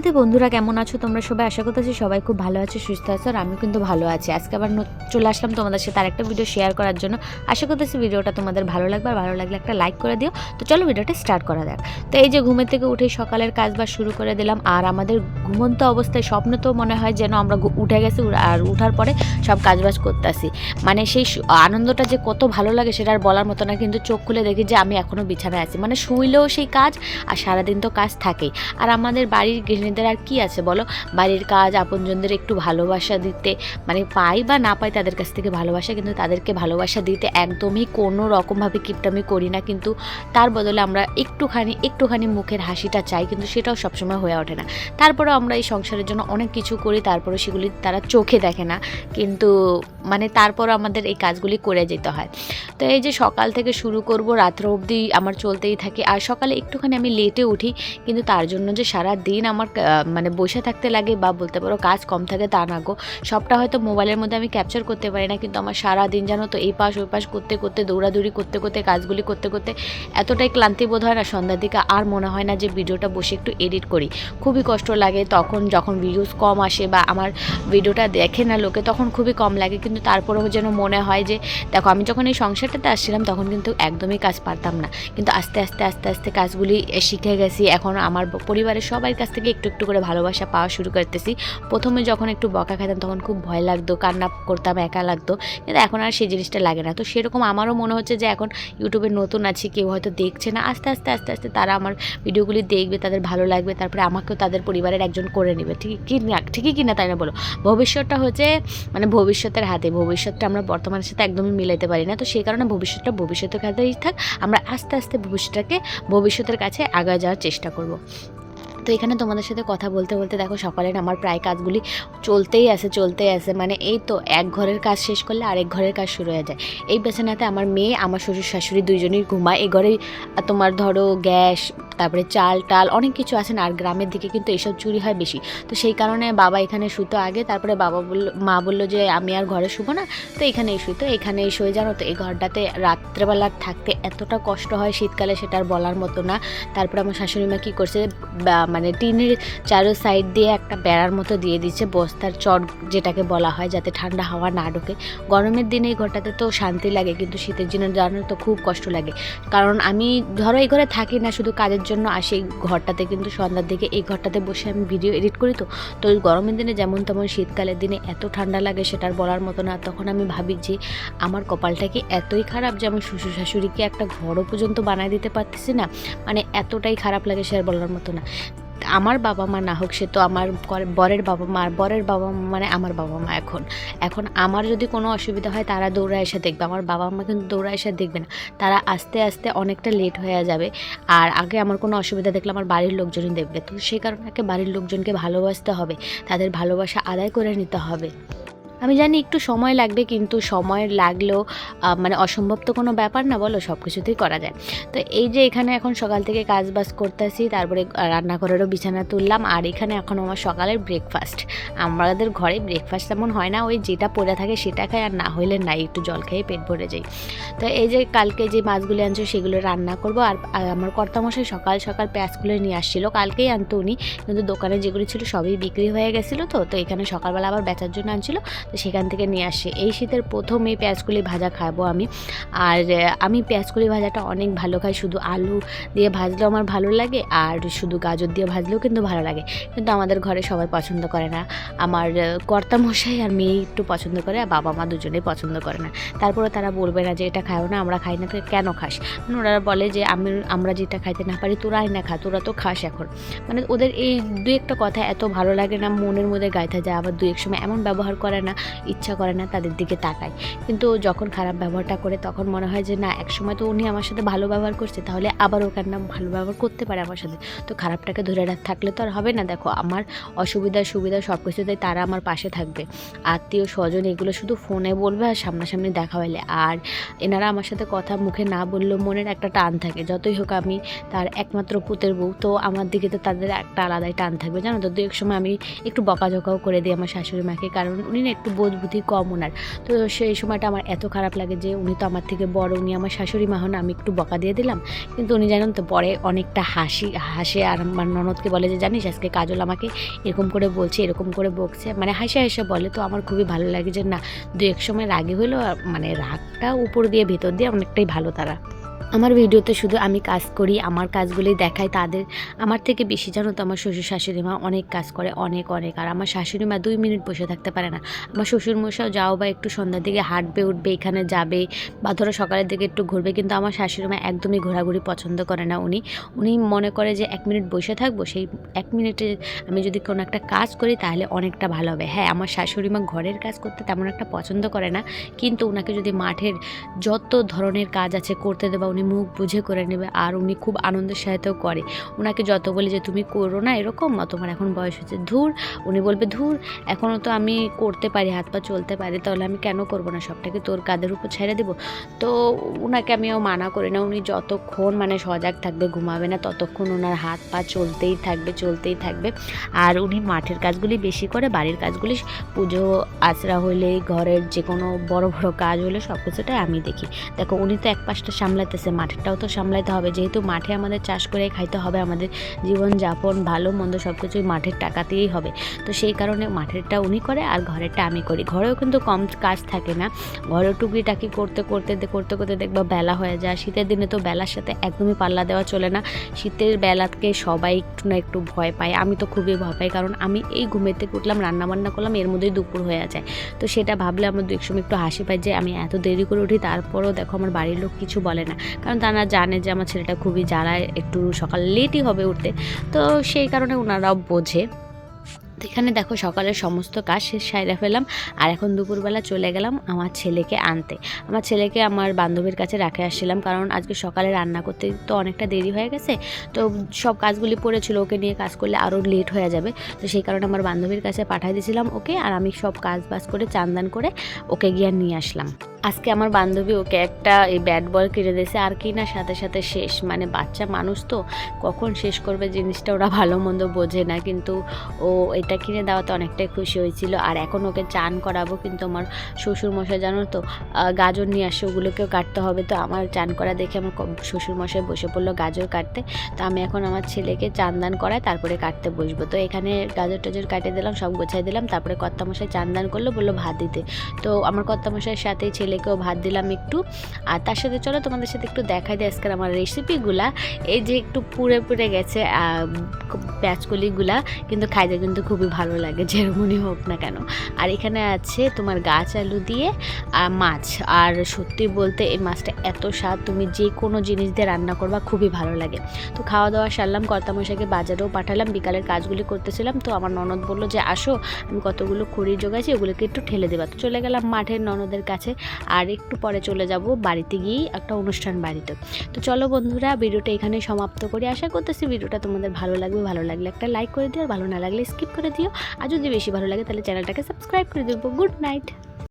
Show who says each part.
Speaker 1: যাতে বন্ধুরা কেমন আছো? তোমরা সবাই আশা করতেছি সবাই খুব ভালো আছে, সুস্থ আছো, আর আমি কিন্তু ভালো আছি। আজকে আবার চলে আসলাম তোমাদের সাথে আরেকটা ভিডিও শেয়ার করার জন্য। আশা করতেছি ভিডিওটা তোমাদের ভালো লাগবে, আর ভালো লাগলে একটা লাইক করে দিও। তো চলো ভিডিওটা স্টার্ট করা যাক। তো এই যে ঘুমের থেকে উঠে সকালের কাজ বাজ শুরু করে দিলাম, আর আমাদের ঘুমন্ত অবস্থায় স্বপ্ন তো মনে হয় যেন আমরা উঠে গেছি আর উঠার পরে সব কাজ বাজ করতেছি। মানে সেই আনন্দটা যে কত ভালো লাগে সেটা আর বলার মতো না, কিন্তু চোখ খুলে দেখি যে আমি এখনও বিছানায় আছি। মানে শুইলেও সেই কাজ, আর সারাদিন তো কাজ থাকেই। আর আমাদের বাড়ির গৃহিণীদের আর কি আছে বলো? বাড়ির কাজ, আপনজনদের একটু ভালোবাসা দিতে। মানে পাই বা না পাই তাদের কাছ থেকে ভালোবাসা, কিন্তু তাদেরকে ভালোবাসা দিতে একদমই কোনো রকমভাবে কিপটামি করি না। কিন্তু তার বদলে আমরা একটুখানি একটুখানি মুখের হাসিটা চাই, কিন্তু সেটাও সবসময় হয়ে ওঠে না। তারপরেও আমরা এই সংসারের জন্য অনেক কিছু করি তারপরে সেগুলি তারা চোখে দেখে না। কিন্তু মানে তারপরও আমাদের এই কাজগুলি করে যেতে হয়। তো এই যে সকাল থেকে শুরু করব, রাত্র অবধি আমার চলতেই থাকে। আর সকালে একটুখানি আমি লেটে উঠি, কিন্তু তার জন্য যে সারা দিন আমার মানে বসে থাকতে লাগে বা বলতে পারো কাজ কম থাকে তা না গো। সবটা হয়তো মোবাইলের মধ্যে আমি ক্যাপচার করতে পারি না, কিন্তু আমার সারা দিন জানো তো এই পাশ ওই পাশ করতে করতে, দৌড়াদৌড়ি করতে করতে, কাজগুলি করতে করতে এতটাই ক্লান্তি বোধ হয় না সন্ধ্যার দিকে। আর মনে হয় না যে ভিডিওটা বসে একটু এডিট করি। খুবই কষ্ট লাগে তখন যখন ভিউজ কম আসে বা আমার ভিডিওটা দেখে না লোকে তখন খুবই কম লাগে, কিন্তু তারপরেও যেন মনে হয় যে, দেখো আমি যখন এই সংসারটাতে আসছিলাম তখন কিন্তু একদমই কাজ পারতাম না। কিন্তু আস্তে আস্তে আস্তে আস্তে কাজগুলি শিখে গেছি। এখন আমার পরিবারের সবার কাছ থেকে একটু একটু করে ভালোবাসা পাওয়া শুরু করতেছি। প্রথমে যখন একটু বকা খেতাম তখন খুব ভয় লাগতো, কান্না করতাম, একা লাগতো। কিন্তু এখন আর সেই জিনিসটা লাগে না। তো সেরকম আমারও মনে হচ্ছে যে এখন ইউটিউবে নতুন আছি, কেউ হয়তো দেখছে না। আস্তে আস্তে আস্তে আস্তে তারা আমার ভিডিওগুলি দেখবে, তাদের ভালো লাগবে, তারপরে আমাকেও তাদের পরিবারের একজন করে নেবে। ঠিক কি না, ঠিকই কিনা তাই না বলো? ভবিষ্যৎটা হচ্ছে মানে ভবিষ্যতের হাতে, ভবিষ্যৎটা আমরা বর্তমানের সাথে একদমই মিলাইতে পারি না। তো সেই কারণে ভবিষ্যৎটা ভবিষ্যতের হাতেই থাক। আমরা আস্তে আস্তে ভবিষ্যৎটাকে ভবিষ্যতের কাছে আগায় যাওয়ার চেষ্টা করব। তো এখানে তোমাদের সাথে কথা বলতে বলতে দেখো সকালের আমার প্রায় কাজগুলি চলতেই আছে চলতেই আছে। মানে এই তো এক ঘরের কাজ শেষ করলে আরেক ঘরের কাজ শুরু হয়ে যায়। এই পেছনাতে আমার মেয়ে আমার শ্বশুর শাশুড়ি দুইজনেই ঘুমায়। এ আহ, তোমার ধরো গ্যাস তারপরে চাল টাল অনেক কিছু আছে না আর গ্রামের দিকে কিন্তু এইসব চুরি হয় বেশি। তো সেই কারণে বাবা এখানে শুতো আগে তারপরে বাবা বলল মা বলল যে আমি আর ঘরে শুবো না। তো এখানেই শুতো এখানেই শুয়ে জানো তো এই ঘরটাতে রাত্রেবেলা থাকতে এতটা কষ্ট হয় শীতকালে সেটা আর বলার মতো না। তারপরে আমার শাশুড়ি মা কী করছে মানে টিনের চারো সাইড দিয়ে একটা বেড়ার মতো দিয়ে দিচ্ছে বস্তার চট যেটাকে বলা হয় যাতে ঠান্ডা হাওয়া না ঢোকে। গরমের দিনে এই ঘরটাতে তো শান্তি লাগে, কিন্তু শীতের দিনে জানো তো খুব কষ্ট লাগে। কারণ আমি ধরো এই ঘরে থাকি না, শুধু কাজের জন্য আসি এই ঘরটাতে, কিন্তু সন্ধ্যার দিকে এই ঘরটাতে বসে আমি ভিডিও এডিট করি তো। তো গরমের দিনে যেমন তেমন শীতকালের দিনে এত ঠান্ডা লাগে সেটার বলার মতো না, তখন আমি ভাবি যে আমার কপালটা কি এতই খারাপ যে আমি শ্বশুর শাশুড়িকে একটা ঘরও পর্যন্ত বানায় দিতে পারতেছি না? মানে এতটাই খারাপ লাগে সে আর বলার মতো না। আমার বাবা মা না হোক, সে তো আমার বরের বাবা মা আর বরের বাবা মা মানে আমার বাবা মা এখন। এখন আমার যদি কোনো অসুবিধা হয়, তারা দৌড়া এসে দেখবে। আমার বাবা মা কিন্তু দৌড়া এসে দেখবে না। তারা আস্তে আস্তে অনেকটা লেট হয়ে যাবে। আর আগে আমার কোনো অসুবিধা দেখলে আমার বাড়ির লোকজনই দেখবে। তো সেই কারণে আগে বাড়ির লোকজনকে ভালোবাসতে হবে। তাদের ভালোবাসা আদায় করে নিতে হবে। আমি জানি একটু সময় লাগবে, কিন্তু সময় লাগলেও মানে অসম্ভব তো কোনো ব্যাপার না, বলো সব কিছুতেই করা যায়। তো এই যে এখানে এখন সকাল থেকে কাজ বাজ করতেছি, তারপরে রান্নাঘরেরও বিছানা তুললাম, আর এখানে এখন আমার সকালের ব্রেকফাস্ট আমাদের ঘরে ব্রেকফাস্ট তেমন হয় না, ওই যেটা পড়ে থাকে সেটা খাই, আর না হইলে নাই, একটু জল খেয়ে পেট ভরে যাই। তো এই যে কালকে যে মাছগুলি আনছো, সেগুলো রান্না করব, আর আমার কর্তামশাই সকাল সকাল পেঁয়াজগুলো নিয়ে আসছিল, কালকেই আনতো উনি, কিন্তু দোকানে যেগুলো ছিল সবই বিক্রি হয়ে গেছিল তো তো এখানে সকালবেলা আবার বেচার জন্য আনছিল। তো সেখান থেকে নিয়ে আসে। এই শীতের প্রথম এই পেঁয়াজগুলি ভাজা খাব আমি। আর আমি পেঁয়াজকলি ভাজাটা অনেক ভালো খাই। শুধু আলু দিয়ে ভাজলেও আমার ভালো লাগে আর শুধু গাজর দিয়ে ভাজলেও কিন্তু ভালো লাগে। কিন্তু আমাদের ঘরে সবাই পছন্দ করে না। আমার আহ, কর্তামশাই আর মেয়ে একটু পছন্দ করে আর বাবা মা দুজনেই পছন্দ করে না। তারপরে তারা বলবে না যে এটা খাও না আমরা খাই না। কেন খাস? মানে ওরা বলে যে আমি আমরা যেটা খাইতে না পারি তোরাই না খা তোরা তো খাস এখন। মানে ওদের এই দু একটা কথা এত ভালো লাগে না মনের মধ্যে গাইতে যায়। আবার দু এক সময় এমন ব্যবহার করে না ইচ্ছা করে না তাদের দিকে তাকাই কিন্তু যখন খারাপ ব্যবহারটা করে তখন মনে হয় যে, না, একসময় তো উনি আমার সাথে ভালো ব্যবহার করছে, তাহলে আবার ওখান না ভালো ব্যবহার করতে পারে আমার সাথে। তো খারাপটাকে ধরে রাখ, থাকলে তো আর হবে না। দেখো, আমার অসুবিধা সুবিধা সব কিছুতেই তারা আমার পাশে থাকবে। আত্মীয় স্বজন এগুলো শুধু ফোনে বলবে আর সামনাসামনি দেখা হলে আর এনারা আমার সাথে কথা মুখে না বললেও মনের একটা টান থাকে। যতই হোক আমি তার একমাত্র পুতের বউ, তো আমার দিকে তো তাদের একটা আলাদাই টান থাকবে। জানো তো দু এক সময় আমি একটু বকাঝকাও করে দিই আমার শাশুড়ি মাকে। কারণ উনি না একটু বোধ বুদ্ধি কম ওনার। তো সেই সময়টা আমার এত খারাপ লাগে যে উনি তো আমার থেকে বড়, উনি আমার শাশুড়ি মা হন, আমি একটু বকা দিয়ে দিলাম। কিন্তু উনি জানেন তো পরে অনেকটা হাসি, হাসে আর আমার ননদকে বলে যে, জানিস আজকে কাজল আমাকে এরকম করে বলছে, এরকম করে বকছে। মানে হাসে হাসে বলে। তো আমার খুবই ভালো লাগে যে, না দু এক সময় রাগে হলেও মানে রাগটা উপর দিয়ে, ভেতর দিয়ে অনেকটাই ভালো তারা। আমার ভিডিওতে শুধু আমি কাজ করি, আমার কাজগুলি দেখাই, তাদের, আমার থেকে বেশি জানো তো আমার শ্বশুর শাশুড়ি মা অনেক কাজ করে, অনেক অনেক। আর আমার শাশুড়ি মা দুই মিনিট বসে থাকতে পারে না। আমার শ্বশুর মশাও যাও বা একটু সন্ধ্যার দিকে হাঁটবে, উঠবে, এখানে যাবে বা ধরো সকালের দিকে একটু ঘুরবে, কিন্তু আমার শাশুড়ি মা একদমই ঘোরাঘুরি পছন্দ করে না উনি। উনি মনে করে যে এক মিনিট বসে থাকব, সেই এক মিনিটে আমি যদি কোনো একটা কাজ করি তাহলে অনেকটা ভালো হবে। হ্যাঁ আমার শাশুড়ি মা ঘরের কাজ করতে তেমন একটা পছন্দ করে না, কিন্তু ওনাকে যদি মাঠের যত ধরনের কাজ আছে করতে দেবা, উনি মুখ বুঝে করে নেবে আর উনি খুব আনন্দের সাথেও করে। ওনাকে যত বলি যে, তুমি করো না এরকম? তোমার এখন বয়স হচ্ছে ধুর। উনি বলবে, ধুর এখনও তো আমি করতে পারি, হাত পা চলতে পারি, তাহলে আমি কেন করব না? সবটাকে তোর কাদের উপর ছেড়ে দেবো। তো ওনাকে আমিও মানা করি না। উনি যতক্ষণ মানে সজাগ থাকবে, ঘুমাবে না, ততক্ষণ ওনার হাত পা চলতেই থাকবে চলতেই থাকবে। আর উনি মাঠের কাজগুলি বেশি করে, বাড়ির কাজগুলি পুজো আচরা হইলে ঘরের যে কোনো বড় বড় কাজ হলে সব কিছুটাই আমি দেখি। দেখো, উনি তো এক পাশটা সামলাতেছে মাঠেরটাও তো সামলাতে হবে। যেহেতু মাঠে আমাদের চাষ করে খাইতে হবে, আমাদের জীবনযাপন, ভালো মন্দ সব কিছুই মাঠের টাকাতেই হবে। তো সেই কারণে মাঠেরটা উনি করে আর ঘরেরটা আমি করি। ঘরেও কিন্তু কম কাজ থাকে না। ঘরেও টুকিটাকি করতে করতে করতে করতে দেখবা বেলা হয়ে যায়। শীতের দিনে তো বেলার সাথে একদমই পাল্লা দেওয়া চলে না। শীতের বেলাকে সবাই একটু না একটু ভয় পায়। আমি তো খুবই ভয় পাই কারণ আমি এই থেকে উঠলাম রান্না বান্না করলাম, এর মধ্যেই দুপুর হয়ে যায়। তো সেটা ভাবলে আমার দু এক সময় একটু হাসি পায় যে আমি এত দেরি করে উঠি, তারপরেও দেখো আমার বাড়ির লোক কিছু বলে না। কারণ তারা জানে যে আমার ছেলেটা খুবই জ্বালায়, একটু সকাল লেটই হবে উঠতে। তো সেই কারণে ওনারাও বোঝে। এখানে দেখো সকালের সমস্ত কাজ শেষ সাইরা ফেলাম আর এখন দুপুরবেলা চলে গেলাম আমার ছেলেকে আনতে। আমার ছেলেকে আমার বান্ধবীর কাছে রাখে আসছিলাম কারণ আজকে সকালে রান্না করতে তো অনেকটা দেরি হয়ে গেছে। তো সব কাজগুলি পড়েছিল, ওকে নিয়ে কাজ করলে আরও লেট হয়ে যাবে। তো সেই কারণে আমার বান্ধবীর কাছে পাঠিয়ে দিয়েছিলাম ওকে আর আমি সব কাজ বাজ করে চান্দান করে ওকে গিয়ে নিয়ে আসলাম। আজকে আমার বান্ধবী ওকে একটা এই ব্যাট বল কিনে দিয়েছে। আর কি না, সাথে সাথে শেষ। মানে বাচ্চা মানুষ তো, কখন শেষ করবে জিনিসটা ওরা ভালো মন্দ বোঝে না। কিন্তু ও এটা কিনে দেওয়াতে অনেকটাই খুশি হয়েছিল। আর এখন ওকে চান করাবো কিন্তু আমার শ্বশুরমশাই জানো তো গাজর নিয়ে আসে ওগুলোকেও কাটতে হবে। তো আমার চান করা দেখে আমার শ্বশুরমশাই বসে পড়ল গাজর কাটতে। তো আমি এখন আমার ছেলেকে চান দান করায় তারপরে কাটতে বসবো। তো এখানে গাজর টাজর কাটে দিলাম সব গোছাই দিলাম। তারপরে কর্তা মশাই চান দান করল বলল ভাত দিতে। তো আমার কর্তা মশাইয়ের সাথে ছেলেকেও ভাত দিলাম একটু। আর তার সাথে চলো তোমাদের সাথে একটু দেখাই দিই আজকের আমার রেসিপিগুলা। এই যে একটু পুড়ে পুড়ে গেছে আহ, পেঁয়াজকলিগুলা কিন্তু খাইতে কিন্তু খুবই ভালো লাগে, যেরকমই হোক না কেন। আর এখানে আছে তোমার গাছ আলু দিয়ে আর মাছ। আর সত্যি বলতে এই মাছটা এত স্বাদ, তুমি যে কোনো জিনিস দিয়ে রান্না করবা, খুবই ভালো লাগে। তো খাওয়া দাওয়া সারলাম, কর্তামশাইকে বাজারেও পাঠালাম, বিকালের কাজগুলি করতেছিলাম। তো আমার ননদ বলল যে, আসো, আমি কতগুলো খড়ি জোগাইছি, ওগুলোকে একটু ঠেলে দেবা। তো চলে গেলাম মাঠের ননদের কাছে, আর একটু পরে চলে যাব বাড়িতে গিয়ে একটা অনুষ্ঠান বাড়িতে। তো চলো বন্ধুরা, ভিডিওটা এখানে সমাপ্ত করি। আশা করতেছি ভিডিওটা তোমাদের ভালো লাগবে। ভালো লাগলে একটা লাইক করে দিও, আর ভালো না লাগলে স্কিপ করে দিও। আর যদি বেশি ভালো লাগে তাহলে চ্যানেলটাকে সাবস্ক্রাইব করে দেবো গুড নাইট।